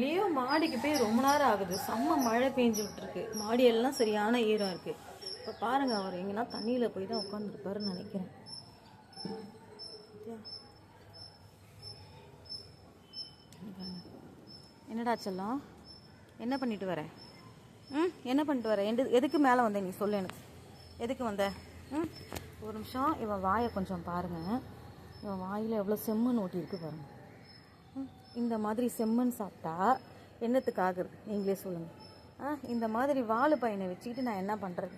Leo மாடிக்கு போய் ரொம்ப நேரம் ஆகுது. செம்ம மழை பெஞ்சு விட்டுருக்கு. மாடியெல்லாம் சரியான ஈரம் இருக்குது இப்போ பாருங்கள் அவர் எங்கன்னா தண்ணியில் போய் தான் உட்காந்துருப்பாருன்னு நினைக்கிறேன். என்னடா செல்லம்? என்ன பண்ணிட்டு வர? ம் என்ன பண்ணிட்டு வர? எது எதுக்கு மேலே வந்த நீ? சொல்லு எனக்கு. எதுக்கு வந்த? ம் ஒரு நிமிஷம். இவன் வாயை கொஞ்சம் பாருங்கள் இவன் வாயில் எவ்வளோ செம்முன்னு ஓட்டியிருக்கு பாருங்கள் இந்த மாதிரி செம்மண் சாப்பிட்டா என்னத்துக்கு ஆகுறது? நீங்களே சொல்லுங்கள் ஆ இந்த மாதிரி வாழு பையனை வச்சுக்கிட்டு நான் என்ன பண்ணுறது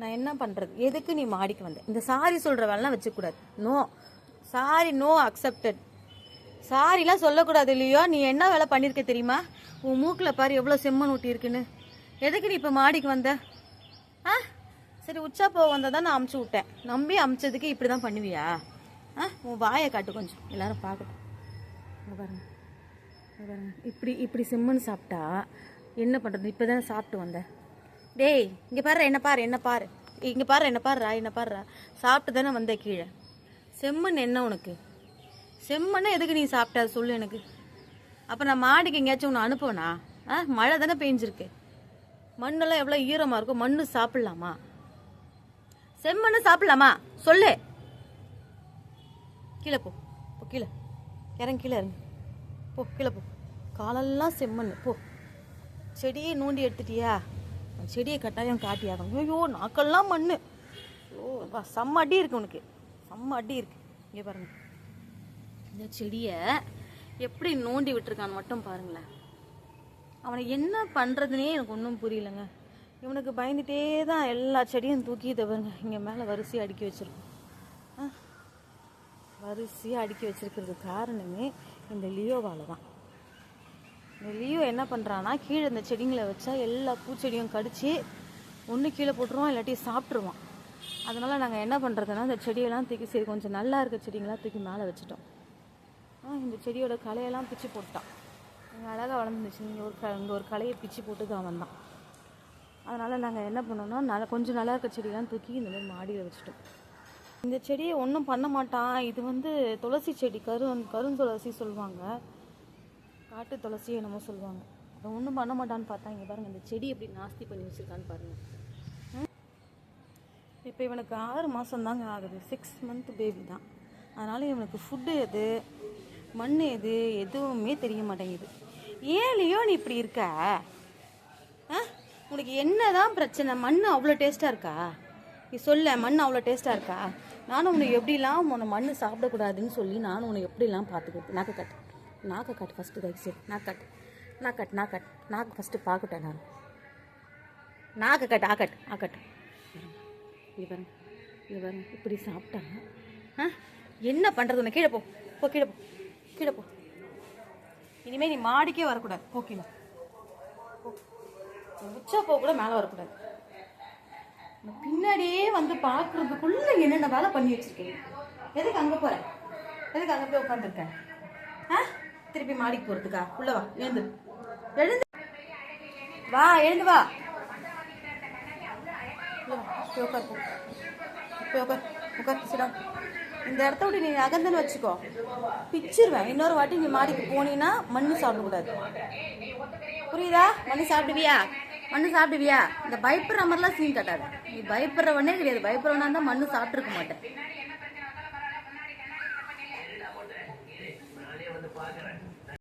நான் என்ன பண்ணுறது எதுக்கு நீ மாடிக்கு வந்த? இந்த சாரி சொல்கிற வேலைலாம் வச்சுக்கூடாது. நோ. சாரி நோ அக்செப்டட் சாரிலாம் சொல்லக்கூடாது இல்லையோ? நீ என்ன வேலை பண்ணியிருக்க தெரியுமா? உன் மூக்கில் பாரு எவ்வளோ செம்மண் ஊட்டி இருக்குன்னு. எதுக்கு நீ இப்போ மாடிக்கு வந்த? ஆ? சரி உச்சா போக வந்தால் நான் அமுச்சு விட்டேன். நம்பி அமுச்சதுக்கு இப்படி தான் பண்ணுவியா? ஆ? உன் வாயை காட்டு கொஞ்சம். எல்லாரும் பார்க்கட்டும். பாருங்க. இப்படி இப்படி செம்மண் சாப்பிட்டா என்ன பண்ணுறது இப்போ தானே சாப்பிட்டு வந்தேன். டேய் இங்கே பாரு என்ன பாரு என்ன பாரு. இங்கே பாரு என்ன பாருடா என்ன பாருறா சாப்பிட்டு தானே வந்த கீழே. செம்மண் என்ன உனக்கு? செம்மண்ணை எதுக்கு நீ சாப்பிட்ட? சொல்லு எனக்கு. அப்போ நான் மாடிக்கு எங்கேயாச்சும் ஒன்று அனுப்புவேனா? ஆ மழை தானே பெஞ்சிருக்கு. மண்ணெல்லாம் எவ்வளோ ஈரமாக இருக்கும் மண்ணு சாப்பிட்லாமா? செம்மண்ணு சாப்பிட்லாமா? சொல்லு. கீழே போ கீழே. இறங்கி கீழே இறங்கி. போ கீழே போ. காலெல்லாம் செம்மண். போ. செடியை நோண்டி எடுத்துட்டியா? செடியை கட்டாயம் காட்டியாகும் ஐயோ நாக்கெல்லாம் மண் ஓ வா செம்ம அடி இருக்கு உனக்கு. செம்ம அடி இருக்கு. இங்கே பாருங்க. இந்த செடியை எப்படி நோண்டி விட்டுருக்கான்னு மட்டும் பாருங்களேன். அவனை என்ன பண்ணுறதுனே எனக்கு ஒன்றும் புரியலங்க. இவனுக்கு பயந்துட்டே தான் எல்லா செடியும் தூக்கி தவறுங்க இங்கே மேலே வரிசையாக அடுக்கி வச்சுருக்கோம். ஆ. வரிசையாக அடுக்கி வச்சுருக்கிறது காரணமே இந்த லியோவால் தான். லியோ என்ன பண்ணுறான்னா கீழே இந்த செடிங்களை வச்சா எல்லா பூச்செடியும் கடிச்சு ஒன்று கீழே போட்டுருவான் இல்லாட்டி சாப்பிட்ருவான் அதனால் நாங்கள் என்ன பண்ணுறதுன்னா இந்த செடியெல்லாம் தூக்கி சரி கொஞ்சம் நல்லா இருக்க செடிங்களாம் தூக்கி மேலே வச்சுட்டோம். ஆ இந்த செடியோட களையெல்லாம் பிச்சு போட்டான். எங்கள் அழகாக வளர்ந்துச்சு. இங்கே ஒரு க இங்கே ஒரு கலையை பிச்சு போட்டு தான் வந்தான் அதனால் நாங்கள் என்ன பண்ணோம்னா நல்ல கொஞ்சம் நல்லா இருக்க செடியெல்லாம் தூக்கி இந்த மாதிரி மாடியில் வச்சுட்டோம். இந்த செடியை ஒன்றும் பண்ண மாட்டான். இது வந்து துளசி செடி கரு கருந்துளசி சொல்லுவாங்க. காட்டு துளசி என்னமோ சொல்லுவாங்க. அதை ஒன்றும் பண்ண மாட்டான்னு பார்த்தா இங்கே பாருங்கள் இந்த செடி எப்படி நாஸ்தி பண்ணி வச்சுருக்கான்னு பாருங்கள் இப்போ இவனுக்கு ஆறு மாதம் தாங்க ஆகுது. சிக்ஸ் மந்த் பேபி தான். அதனால் இவனுக்கு ஃபுட்டு எது மண் எது எதுவுமே தெரிய மாட்டேங்குது. ஏன்லையோ நீ இப்படி இருக்க? ஆ? உனக்கு என்னதான் பிரச்சனை? மண் அவ்வளோ டேஸ்ட்டாக இருக்கா? நீ சொல்ல மண் அவ்வளோ டேஸ்ட்டாக இருக்கா? நானும் உன்னை எப்படிலாம் உன்னை மண் சாப்பிடக்கூடாதுன்னு சொல்லி நானும் உன்னை எப்படிலாம் பார்த்துக்கிட்டு நாக்க கட்டேன் நாக்க கட்டு ஃபஸ்ட்டு தயவு சரி நாக்கு கட்டு. நாக்கு கட்டு நாக்கு கட்டு. நாக்கு ஃபஸ்ட்டு பார்க்கட்டேன் நான். நாக்கு கட்டு ஆக்கட்டு ஆக்கட்டு இங்கே பாருங்க இது பாருங்க. இப்படி சாப்பிட்டா ஆ? என்ன பண்ணுறது உன்னை? கீழே போ. போ கீழே போ. கீழே போ. இனிமேல் நீ மாடிக்கே வரக்கூடாது. போ கீழே. போ. உச்சா போக கூட மேலே வரக்கூடாது. பின்னாடியே வந்து பார்க்குறதுக்குள்ளே என்னென்ன வேலை பண்ணி வச்சுருக்கேன் எதுக்கு அங்கே போகிறேன் எதுக்கு அங்கே போய் உட்காந்துருக்கேன் ஆ? திருப்பி மாடிக்கு போறதுக்கா? உள்ள வா எழுந்து. எழுந்து. வா எழுந்து வா. உட்கார் இந்த இடத்த விட்டு நீ அகந்தன்னு வச்சுக்கோ. பிச்சிருவேன். இன்னொரு வாட்டி நீ மாடிக்கு போனீங்கன்னா மண்ணு சாப்பிடக்கூடாது புரியுதா? மண்ணு சாப்பிடுவியா? மண்ணு சாப்பிடுவியா? இந்த பயப்படுற மாதிரிலாம் சீன் கட்டாது. நீ பயப்படுறவனே கிடையாது. பயப்படுறவனா தான் மண்ணு சாப்பிட்ருக்க மாட்டேன்.